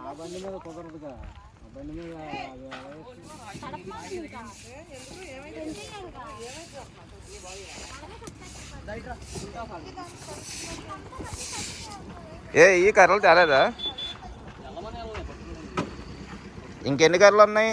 ఆ బండి మీద కుదరదుగా. ఆ బండి మీద ఏ ఈ కర్రలు తేలేదా? ఇంకెన్ని కర్రలు ఉన్నాయి?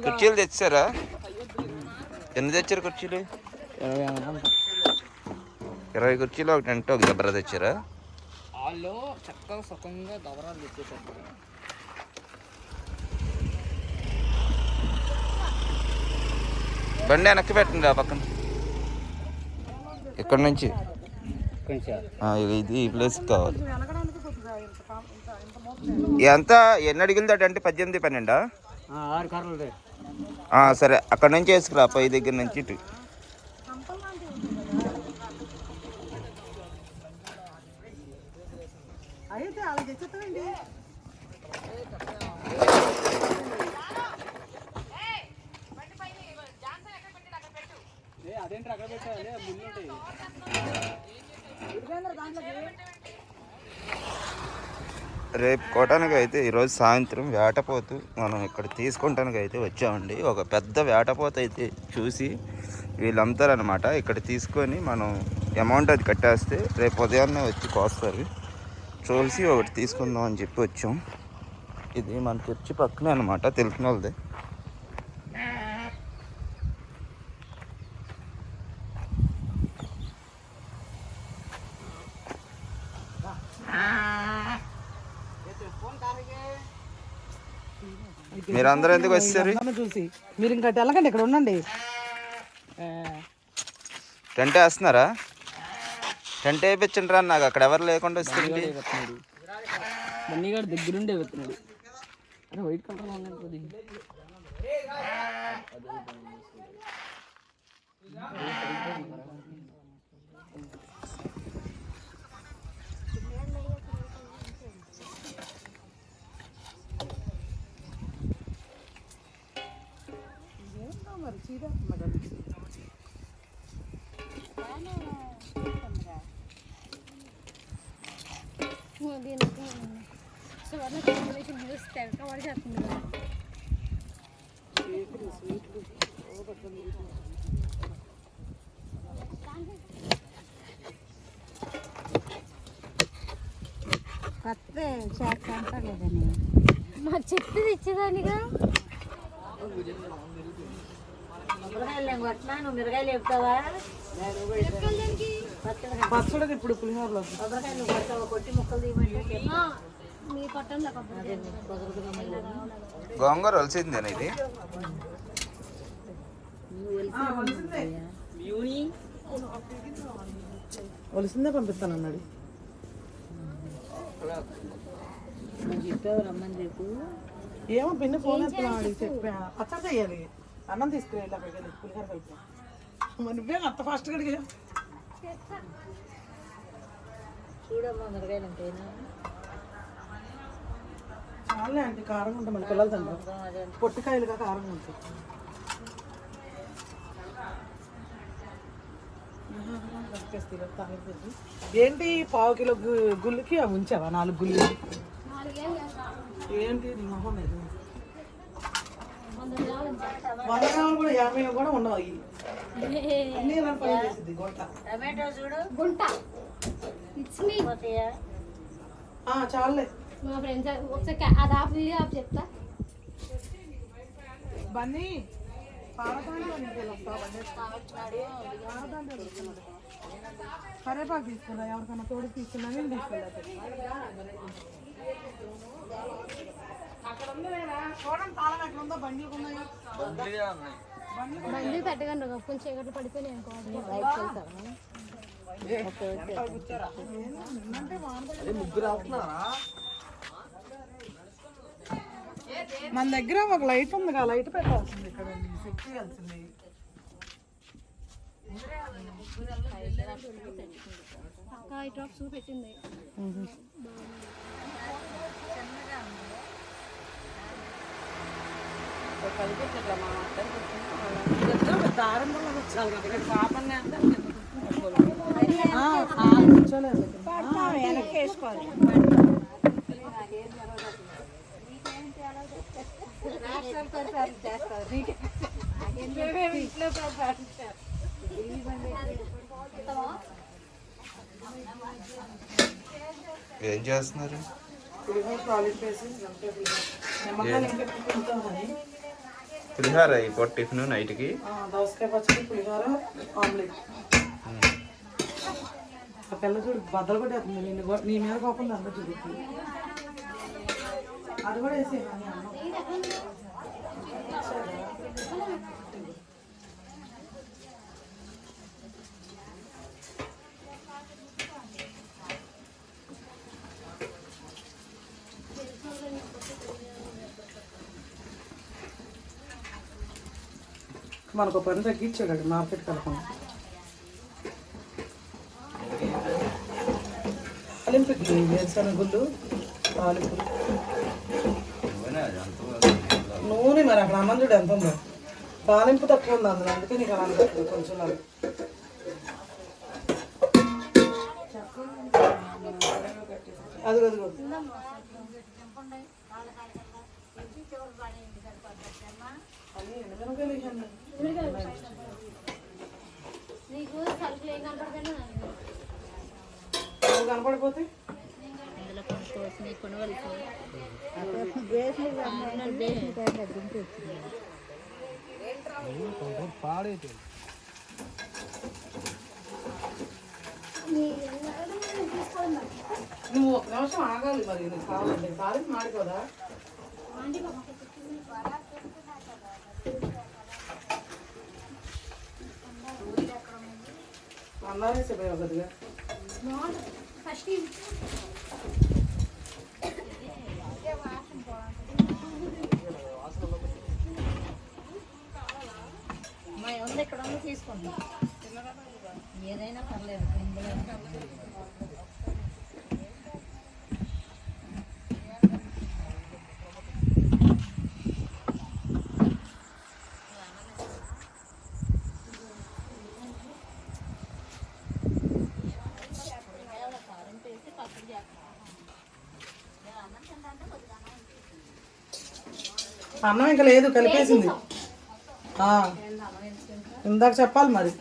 కుర్చీలు తెచ్చారా? ఎన్ని తెచ్చారు కుర్చీలు? ఇరవై కుర్చీలు ఒక టెంట్ ఒక దెబ్బర తెచ్చారా? వాళ్ళు చక్కగా సుఖంగా దవరాలు తెచ్చేసారు బండి వెనక్కి పెట్టండి ఆ పక్కన. ఇక్కడ నుంచి కొంచెం ఆ, ఇది ఈ ప్లేస్ కావాలి. ఎంత? ఎన్ని అడిగింది అంటే పద్దెనిమిది పన్నెండా? ఆరు కర్రలు ఆ, సరే. అక్కడ నుంచి వేసుకురా పై దగ్గర నుంచి ఇటు అయితే అలా తెచ్చేస్తామండి అదేంటి అక్కడ పెట్టాలి ముళ్ళు ఉంటాయి రేపు అయితే ఈరోజు సాయంత్రం వేటపోతు మనం ఇక్కడ తీసుకుంటానికి అయితే వచ్చామండి. ఒక పెద్ద వేటపోత అయితే చూసి వీళ్ళు అనమాట ఇక్కడ తీసుకొని మనం అమౌంట్ అది కట్టేస్తే రేపు ఉదయాన్నే వచ్చి కోస్తారు. చూసి ఒకటి తీసుకుందాం అని చెప్పి వచ్చాం. ఇది మన చర్చి పక్కనే అనమాట తెలిసిన వాళ్ళది. మీరందరూ ఎందుకు వచ్చారు చూసి. మీరు ఇంకా వెళ్ళకండి ఇక్కడ ఉండండి. టెంట్ వేస్తున్నారా? టెంట్ వేయించండి రా నాకు అక్కడ ఎవరు లేకుండా వస్తుంది వెళ్తున్నాడు బన్నీగాడు దగ్గరుండే వెళ్తున్నాడు అరే వైట్ కలర్ ఉన్నది మరి చీర మరి దీనికి సువర్ణ కాంబినేషన్ జ్యూస్ తెరకబడి చేస్తుంది కదా కొత్త చేస్తా లేదని. మా చెట్టు తెచ్చేదానిగా మిరగాయలు కొట్టినా నువ్వు మిరగాయలు చెప్తావా పచ్చడి ఇప్పుడు పులిహోరలో. కొబ్బరికాయలు కొట్టావా కొట్టి ముక్కలు తీయమంటే మీ పట్టణంలో కొబ్బరి గోంగూర వలసిందేనా ఇది? వలసిందే పంపిస్తాను అన్నాడు. నువ్వు చెప్పావు రమ్మని చెప్పు? ఏమో పిన్ని ఫోన్ ఎత్తున్నాడు చెప్పా. పచ్చడి చేయాలి అన్నం తీసుకుని వెళ్ళి అక్కడికి వెళ్ళి పులిహోర కలిపి మరి నువ్వే అంత ఫాస్ట్గా అడిగా చూడమ్మా చాలే అంటే కారం ఉంటుంది మన పిల్లలు తింటారు అదే పొట్టికాయలుగా కారం ఉంటుంది. ఏంటి పావు కిలో గు- గుళ్ళకి అవి ఉంచావా నాలుగు గుళ్ళు? ఏంటి మొహం వంద గ్రాములు కూడా యాభై కూడా ఉండవు అవి అన్ని ఇలా పని చేసింది గొంట. టమాటో చూడు. గుంట. ఇట్స్ మీ పోతాయా? ఆ, చాలులే. మా ఫ్రెండ్స్ ఒకసారి అది ఇది ఆపు చెప్తా. బన్నీ. కరేపాకు తీసుకున్నా ఎవరికైనా తోడు తీసుకున్నా నేను తీసుకెళ్ళాను బండి పెట్టకండి ఒక కొంచెం చీకట్లు పడిపోయినాయి అనుకోవాలి మన దగ్గర ఒక లైట్ ఉంది కదా లైట్ పెట్టాల్సింది ఇక్కడ సెట్ చేయాల్సింది. ఈ డ్రాప్స్ పెట్టింది వెనక్కి వేసుకోవాలి ఏం చేస్తున్నారు నిమ్మకాయలు ఇంకా పులిహార ఇప్పుడు టిఫిన్ నైట్కి? దోసకాయ పచ్చడి పులిహోర ఆమ్లెట్. ఆ పిల్ల చూడు బద్దలు కూడా వేస్తుంది నిన్ను నీ మీద కోపం అంతా చూడు. అది కూడా వేసే మనకు ఒక పని తగ్గించాడు మార్కెట్ కలపండి తాలింపుకి వేరుశనగ గుళ్ళు తాలింపు. నూనె మరి అక్కడ అన్నం చూడు ఎంత ఉందో. తాలింపు తక్కువ ఉంది అందులో అందుకే నీకు అలా అనిపిస్తుంది కొంచెం నాకు. అదిగో అదిగో అది ఎండుమిరపకాయలు వేసాను. నీకు సరుకులు ఏం కనపడతానో నాకు నువ్వు కనపడిపోతే పాడైతే నువ్వు ఒక నిమిషం ఆగాలి మరి నీకు కావాలంటే. మాడిపోదా ఆంటీ పాప అన్నారేసే పోయి ఒకటిగా. ఫస్ట్ ఉంది ఇక్కడ ఉంది తీసుకోండి. ఏదైనా పర్లేదు ఇందులో అన్నం ఇంకా లేదు కలిపేసింది. ఆ. ఇందాక చెప్పాలి మరి.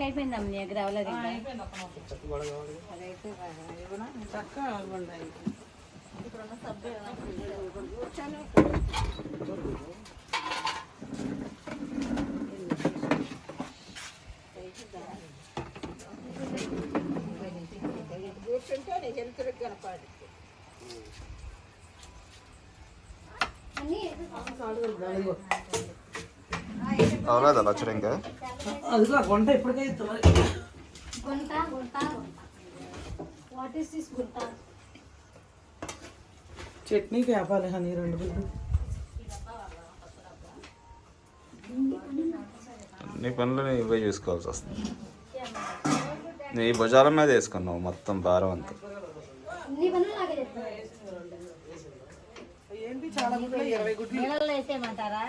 అయిపోయిందమ్మ నీ దగ్గర అవ్వలేదు ఇంకా చక్కగా ఉన్నాయి. ఇప్పుడున్న సబ్బు అన్నీ అదిగో. అవలేదా పచ్చడి ఇంకా అదిగో ఆ గుంట ఇప్పటికే ఇస్తుంది గుంట గుంట వాట్ ఈస్ దిస్ గుంట చట్నీకి వేపాలి హనీ రెండు గుడ్లు నీ పనులు నువ్వే చూసుకోవాల్సి వస్తుంది. నీ భుజాల మీద వేసుకున్నావు మొత్తం భారం అంతా గుడ్లు ఇరవై గుడ్లు నీళ్ళల్లో వేసేయమంటారా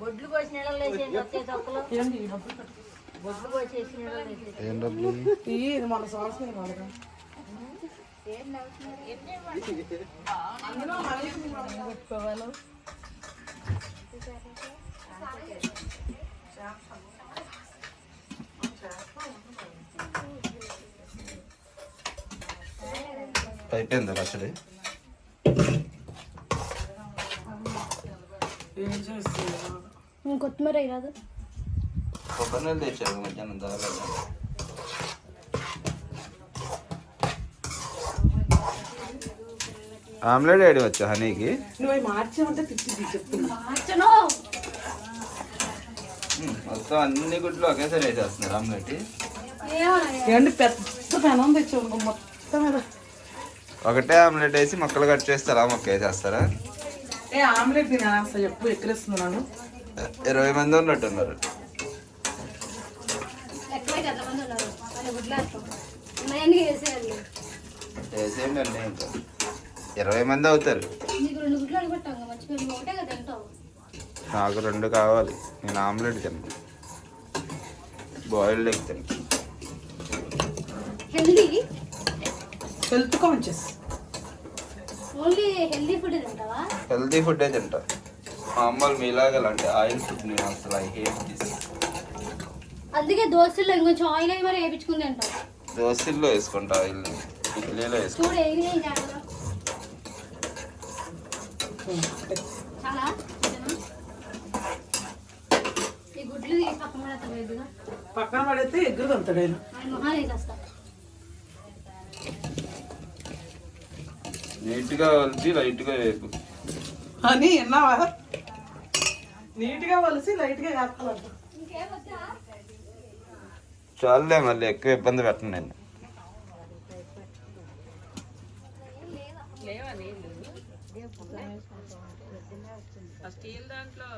బొడ్లు కోసి నీళ్ళల్లో వేసేయండి వచ్చే తొక్కలు ఏంటి బొడ్లు కోసేసి నీళ్ళల్లో వేసేసి ఏం డబ్బులు ఇయ్యి, ఇది మన సంవత్సరం వాళ్ళకి అందులో హనీ పెట్టుకోవాలి అయిపోయిందా నేను కొత్తిమీర రాదు కొబ్బరి నీళ్ళు తెచ్చారు మధ్యాహ్నం తాగలేదు ఆమ్లెట్ వేడి వచ్చా హనీకి మొత్తం అన్ని గుడ్లు ఒకేసారి వేసేస్తున్నారు ఆమ్లెట్ పెద్ద పెనం తెచ్చావు మొత్తం ఒకటే ఆమ్లెట్ వేసి ముక్కలు కట్ చేస్తే అలా మొక్క వేసేస్తారా? ఏ ఆమ్లెట్ అసలు ఎక్కడిస్తున్నాను ఇరవై మంది ఉన్నట్టున్నారు. వేసేయండి అండి ఇంకా. ఇరవై మంది అవుతారు. నీకు రెండు కావాలి. నేను ఆమ్లెట్ తిన్నాను బాయిల్డ్ ఎగ్ తిన్నాను health conscious. Only healthy food తింటావా? హెల్తీ ఫుడ్డే తింటా. మామూలు మీలాగా అలాంటి ఆయిల్ ఫుడ్ నేను అసలు ఐ హేట్ దిస్. అందుకే దోస్తుల్లో ఇంకొంచెం ఆయిల్ అయి మరి వేయించుకుని తింటావు దోశల్లో వేసుకుంటా ఆయిల్. ఇడ్లీలో వేసుకుంటా. చూడు ఏది ఏం చాలా? ఈ గుడ్లు పక్కన పడతావు ఎదుగా పక్కన పడితే ఎగ్గురు ఆయన. ఆయన మొహాలు వేసేస్తా. నీట్గా కలిపి లైట్గా వేపు అని విన్నావా నీట్గా వలిసి లైట్గా వేస్తాను చాలులే మళ్ళీ ఎక్కువ ఇబ్బంది పెట్టను నేను. స్టీల్ దాంట్లో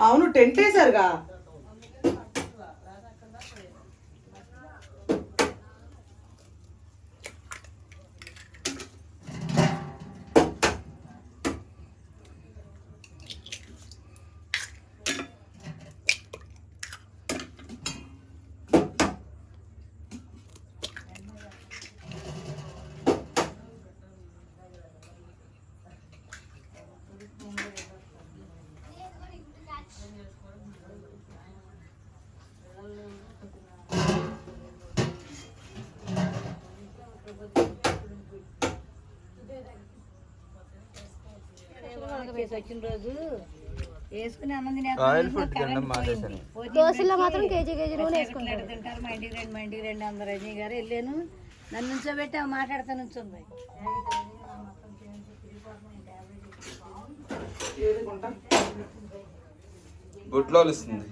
అవును టెంట్ వేసారుగా వచ్చిన రోజు వేసుకుని అన్నం దోశల్లో మాత్రం కేజీ కేజీ నూనె తినేసుకుంటాడు తింటారు మా ఇంటికి రండి మా ఇంటికి రండి అందరు. రజనీ గారు వెళ్ళాను. నన్ను నుంచోబెట్టి ఆ మాట్లాడుతూ నుంచుంది. గుడ్లో వస్తుంది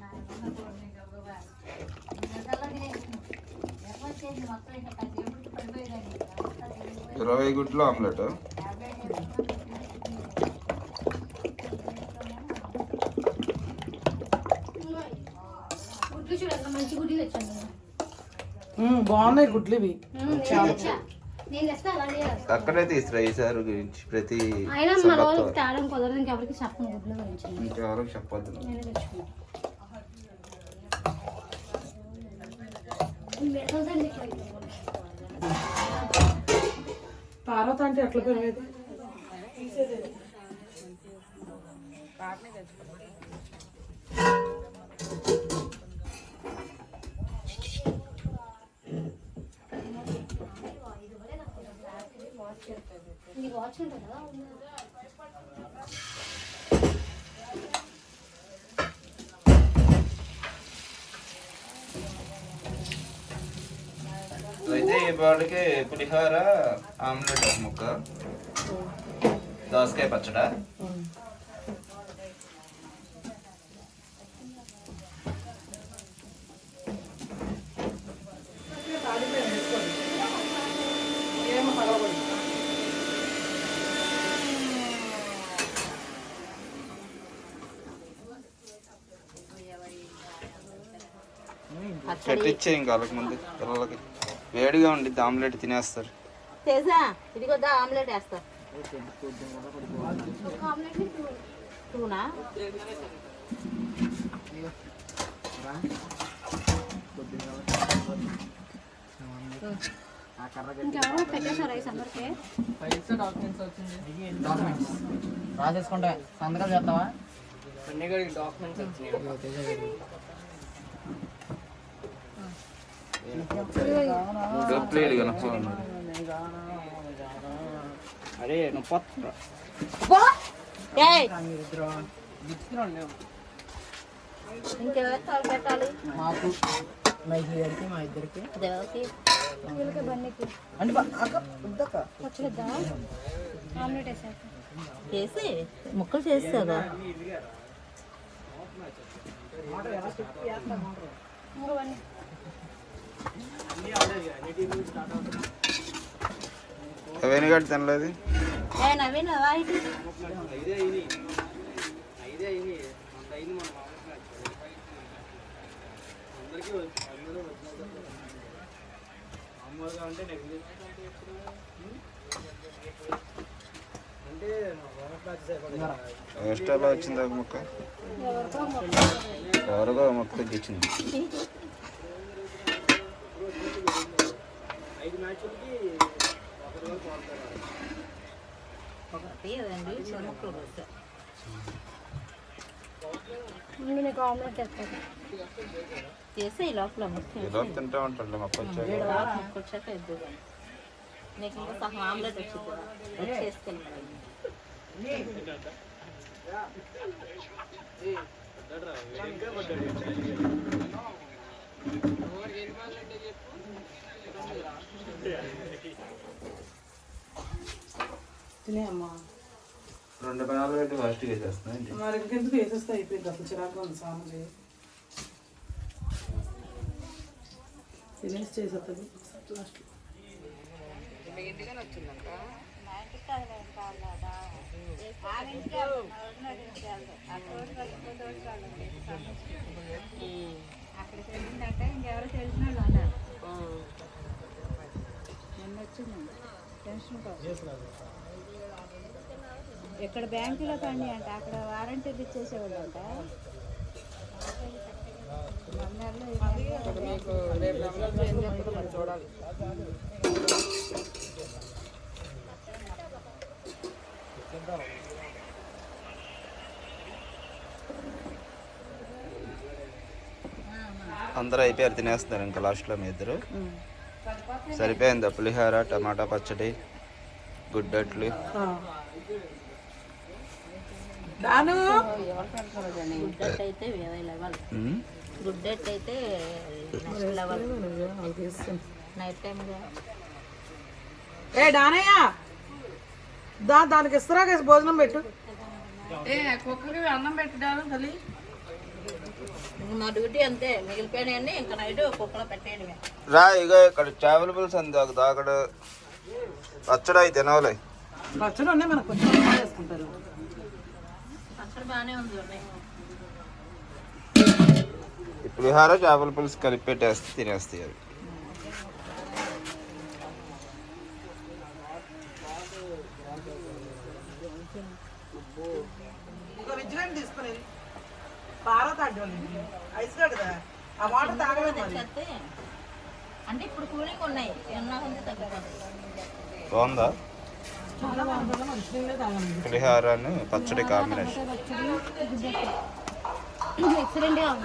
ఇరవై గుడ్లు ఆమ్లెట్ గుడ్లు చూడు ఎంత మంచి గుడ్లు తెచ్చాను నేను. ఉమ్, బాగున్నాయి గుడ్లు ఇవి. అక్కడే తీసుకురా ఈసారి గురించి ప్రతి అయినా మన సంవత్సరం. వాళ్ళకి తేడం కుదరదు ఇంకెవరికి చెప్పను గుడ్ల గురించి. ఇంకెవరికి చెప్పొద్దు. పార్వత అంటే ఎట్లా పెరిగేది? అయితే ఈ వాడికి పులిహోర ఆమ్లెట్ ఒక ముక్క దోసకాయ పచ్చడా పెట్టించే ఇంకా వాళ్ళకి ముందు పిల్లలకి. వేడిగా ఉండిద్ది ఆమ్లెట్ తినేస్తారు. తెలుసా? ఇదిగో దా ఆమ్లెట్ వేస్తా. ఒక ఆమ్లెట్ని టూ. టూనా? రాసేసుకుంటా సంతకాలు చేస్తావా డాక్యుమెంట్స్ వచ్చినాయి. అరే నువ్వు పొత్త ఇంకెవరు పెట్టాలి మాకు మా ఇద్దరికి మా ఇద్దరికి దేవకి అంటే అక్క వద్దక్క వచ్చేద్దా ఆమ్లెట్ వేసాక చేసి ముక్కలు చేస్తావా ఇంకోవన్నీ వెనుగడ్డి తినలేదు ఏ నవీన్ అవా ఇది ఐదే అయినాయి ఐదే అయినాయి అంత అయింది మన అందరికీ వచ్చి- అందరూ వచ్చిన మామూలుగా అంటే నెగ్లెక్ట్ అంటే బోనస్ బ్యాచ్ అయిపోతుంది ఎక్స్ట్రాలో వచ్చింది ముక్క. ఎవరికో ముక్క తగ్గించింది ఐదు మ్యాచ్లకి ఒకటి వరకు ఆడతారు ముందు నీకు ఆమ్లెట్ చేసి ఈ లోపల ఏదో తింటా ఉంటాడు మొక్క వచ్చాక ఇద్దు నీకు ఇంకా ఆమ్లెట్ వచ్చింది కదా వచ్చి చేసుకెళ్ళి తినే అమ్మా. రెండు పెనాలు పెట్టి ఫస్ట్ వేసేస్తున్నాయి మరి ఇంకెందుకు వేసేస్తే అయిపోయింది అసలు చిరాకు ఉంది సాము చేయి తినేసి చేసేస్తుంది లాస్ట్ అక్కడికి వెళ్ళిందంటే ఇంకెవరో తెలిసిన వాళ్ళు ఉన్నారు మొన్న వచ్చిందండి. టెన్షన్ కోసం ఇక్కడ బ్యాంకులో పని అంట అక్కడ వారంటీలు ఇచ్చేసేవాళ్ళు అంట అందరూ అయిపోయారు తినేస్తున్నారు ఇంకా లాస్ట్లో మీ ఇద్దరు. సరిపోయింది? పులిహోర టమాటా పచ్చడి గుడ్డట్లు. దాను గుడ్డెట్ అయితే వేరే లెవెల్. ఉమ్. గుడ్డెట్ అయితే నెక్స్ట్ లెవెల్. నైట్ టైంగా ఏ డానయ్య దా దానికి ఇస్తారా భోజనం పెట్టు. ఏ కుక్కకి అన్నం పెట్టాను తల్లి. మా డ్యూటీ అంతే మిగిలిపోయినాయన్నీ ఇంకా నైట్ కుక్కలో పెట్టేయడమే. రా ఇగో ఇక్కడ చేపల పులుసు అంది ఒక దాకడు. పచ్చడి అయితే తినవలే పచ్చడి ఉన్నాయి మనకు అక్కడ బాగానే ఉంది ఈ పులిహోర చేపల పులుసు కలిపి పెట్టేస్తే తినేస్తాయి అవి ఇంకో విజ్జిలాంటి తీసుకుని భారత్ అంటే ఐస్ కదా ఆ వాటర్ తాగలేదు మరి తెచ్చేస్తే అంటే ఇప్పుడు కూలింగ్ ఉన్నాయి ఎన్నా ఉంది తగ్గిపోతుంది బాగుందా చాలా బాగుంటుంది మంచినీళ్ళే తాగండి పులిహోర పచ్చడి కాంబినేషన్ ఉంది.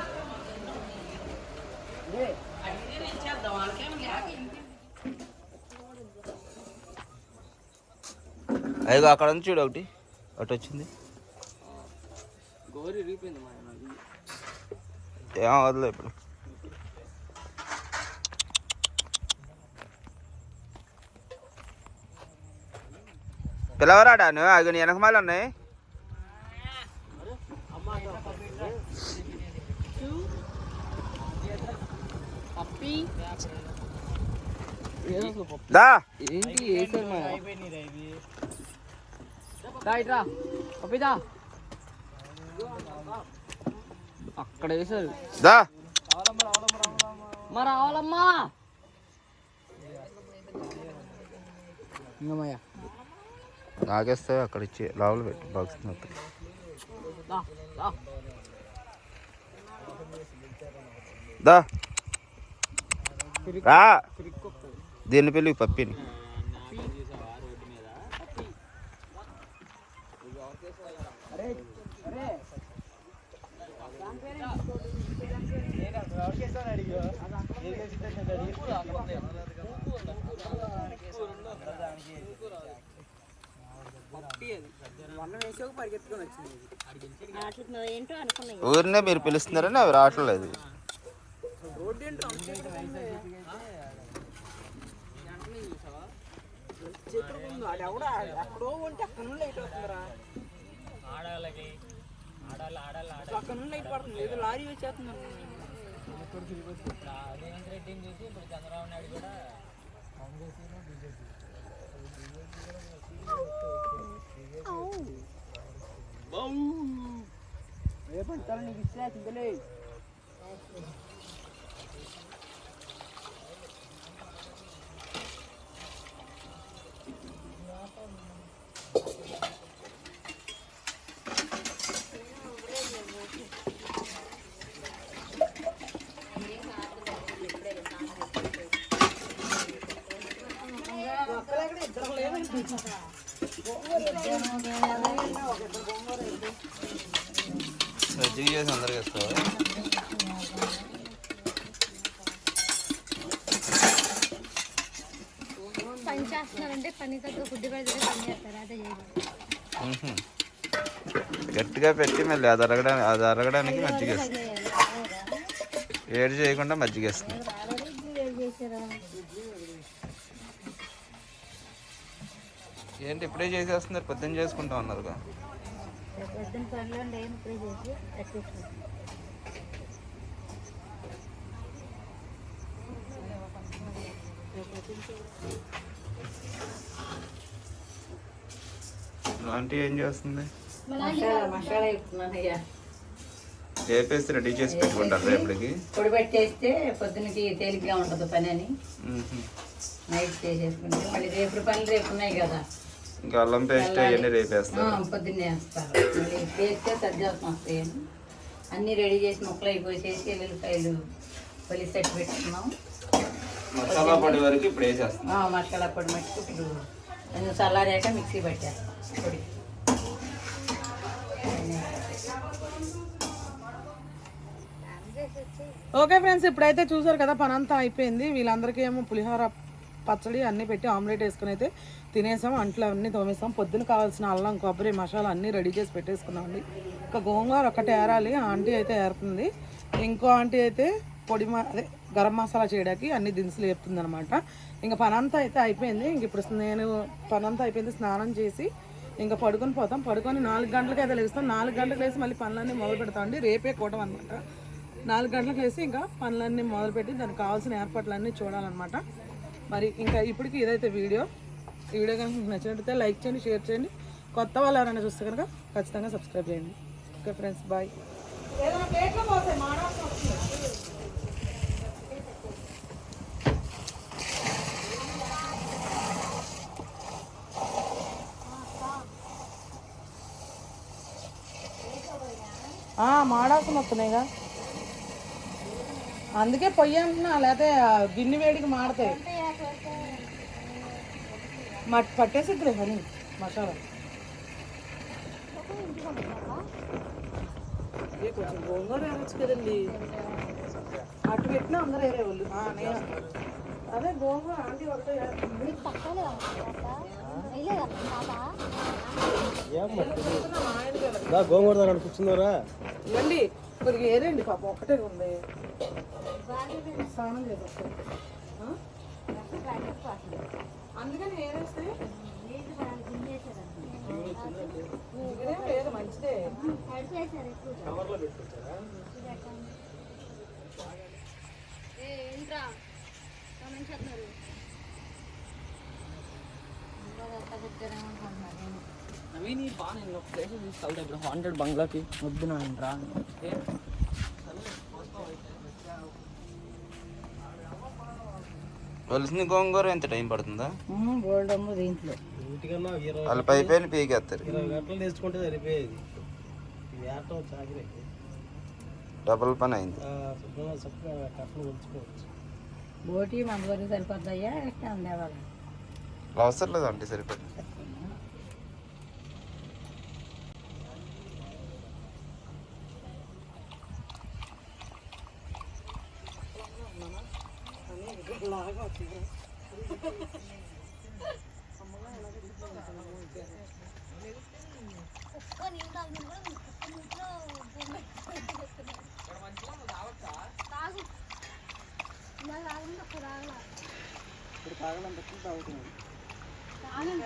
అయ్యో అక్కడ ఉంది చూడు ఒకటి. అటు వచ్చింది. గోరి. ఏం వదలే ఇప్పుడు పిలవరాడాను అవి నీ వెనకమాల ఉన్నాయి దా ఏంటి ఇట్రా పప్పిదా అక్కడ వేసారు దా. మా రావాలమ్మా. ఇంకమ్మయ్య అక్కడ ఇచ్చి లోపల పెట్టి బాక్స్ మొత్తం. దా దా. దా. రా. దీన్ని పెళ్ళి పప్పిని. ఏంటో అనుకున్నాయి ఊరినే మీరు పిలుస్తున్నారని అవి రావట్లేదు. చిత్రకుంది వాడు ఎవడ ఎక్కడో ఉంటే అక్కడ నుండి లైట్ వస్తుందిరా ఆడాలకి అక్కడ నుండి లైట్ పడుతుంది. ఏదో లారీ వచ్చేస్తుంది. రేవంత్ రెడ్డిని చూసి ఇప్పుడు చంద్రబాబు నాయుడు కూడా కాంగ్రెస్ బీజేపీ. రేపంటారు నీకు ఇస్తే చింతలే చేసి అందరికి ఇస్తావా పని చేస్తున్నారంటే పని తగ్గ ఫుడ్ పెడితే పని చేస్తారు అదే చేయదు మ్మ్హ. గట్టిగా పెట్టి మళ్ళీ అది అరగడానికి అది అరగడానికి మజ్జిగ ఇస్తుంది వేడి చేయకుండా మజ్జిగ ఏంటి ఇప్పుడే చేసేస్తున్నారు? పొద్దున్న చేసుకుంటా ఉన్నారుగా. పొద్దున్న పనిలో ఉండే ఇప్పుడే చేసి ఎక్కిస్తాను ఆంటీ ఏం చేస్తుంది? వేపేసి రెడీ చేసి పెట్టుకుంటారు రేపటికి. పొడి పెట్టేస్తే పొద్దునకి తేలిగ్గా ఉంటుంది పని అని. నైట్ చేసేసుకుంటే మళ్ళీ రేపు పనులు రేపు ఉన్నాయి కదా. ఇంకా అల్లం పేస్ట్ అవన్నీ ఆ, రేపేస్తారు పొద్దున్నే వేస్తారు. వేస్తే సర్దాల్సిన వస్తాయని అన్నీ రెడీ చేసి ముక్కలు అయిపోసేసి ఎల్లుల్లిపాయలు పొలిసి సెట్ పెట్టుకున్నాం. మసాలా పొడి వరకు ఇప్పుడు వేసేస్తాం ఆ, మసాలా పొడి మట్టుకు ఇప్పుడు కొంచెం చల్లారాక మిక్సీ పట్టేస్తాం పొడి. ఓకే ఫ్రెండ్స్ ఇప్పుడైతే చూసారు కదా పని అంతా అయిపోయింది. వీళ్ళందరికీ ఏమో పులిహోర పచ్చడి అన్నీ పెట్టి ఆమ్లెట్ వేసుకుని అయితే తినేసాం. అంట్లు అన్నీ తోమేసాం. పొద్దున కావాల్సిన అల్లం కొబ్బరి మసాలా అన్నీ రెడీ చేసి పెట్టేసుకున్నామండి ఇంకా గోంగూర ఒకటి ఏరాలి. ఆంటీ అయితే ఏరుతుంది. ఇంకో ఆంటీ అయితే పొడి మా అదే గరం మసాలా చేయడానికి అన్ని దినుసులు వేపుతుంది అనమాట ఇంకా పనంతా అయితే అయిపోయింది. ఇంక ఇప్పుడు నేను పనంతా అయిపోయింది. స్నానం చేసి ఇంకా పడుకొని పోతాం. పడుకొని నాలుగు గంటలకి అయితే లేస్తాం. నాలుగు గంటలకు లేసి మళ్ళీ పనులన్నీ మొదలు పెడతాం అండి. రేపే కూటం అనమాట నాలుగు గంటలకు లేసి ఇంకా పనులన్నీ మొదలుపెట్టి దానికి కావాల్సిన ఏర్పాట్లన్నీ చూడాలన్నమాట. మరి ఇంకా ఇప్పటికి ఇదైతే వీడియో. ఈ వీడియో కనుక మీకు నచ్చినట్లయితే లైక్ చేయండి షేర్ చేయండి. కొత్త వాళ్ళు ఎవరైనా చూస్తే కనుక ఖచ్చితంగా సబ్స్క్రైబ్ చేయండి. Okay friends bye. మాడాసం వస్తున్నాయిగా అందుకే పొయ్యి అంటున్నా లేకపోతే గిన్నె వేడికి మాడతాయి. మట్ పట్టేసి ఇప్పుడు హని మసాలా. ఏ కొంచెం గోంగూర వేయచ్చు కదండి. అటు పెట్టినా అందరూ వేరే వాళ్ళు. నేను. అదే గోంగూర ఆంటీ ఒకటే ఆయనకి కూర్చున్నారా? ఇవ్వండి కొద్దిగా ఏరేండి పాపం ఒకటే ఉంది. స్నానం చేసేస్తాను. అందుకని ఏరేస్తే లేదు మంచిదే. ఏంట్రా నవీన్ బా నేను ఒక ప్లేస్ తీసుకెళ్తా ఇప్పుడు హాంటెడ్ బంగ్లాకి వద్దు నా రా ఏ? వలసిన గోంగూర ఎంత టైం పడుతుందా? గోల్డ్ అమ్ము దీంట్లో. వాళ్ళ పీకేస్తారు. సరిపోయేది. వేటం చాకరీ. డబుల్ పని అయింది. బోటి మన వరకు ఉండేవాళ్ళ అవసరం లేదు అంటే ఒక్క తాగలా ఇప్పుడు తాగుతున్నాను ఆగండి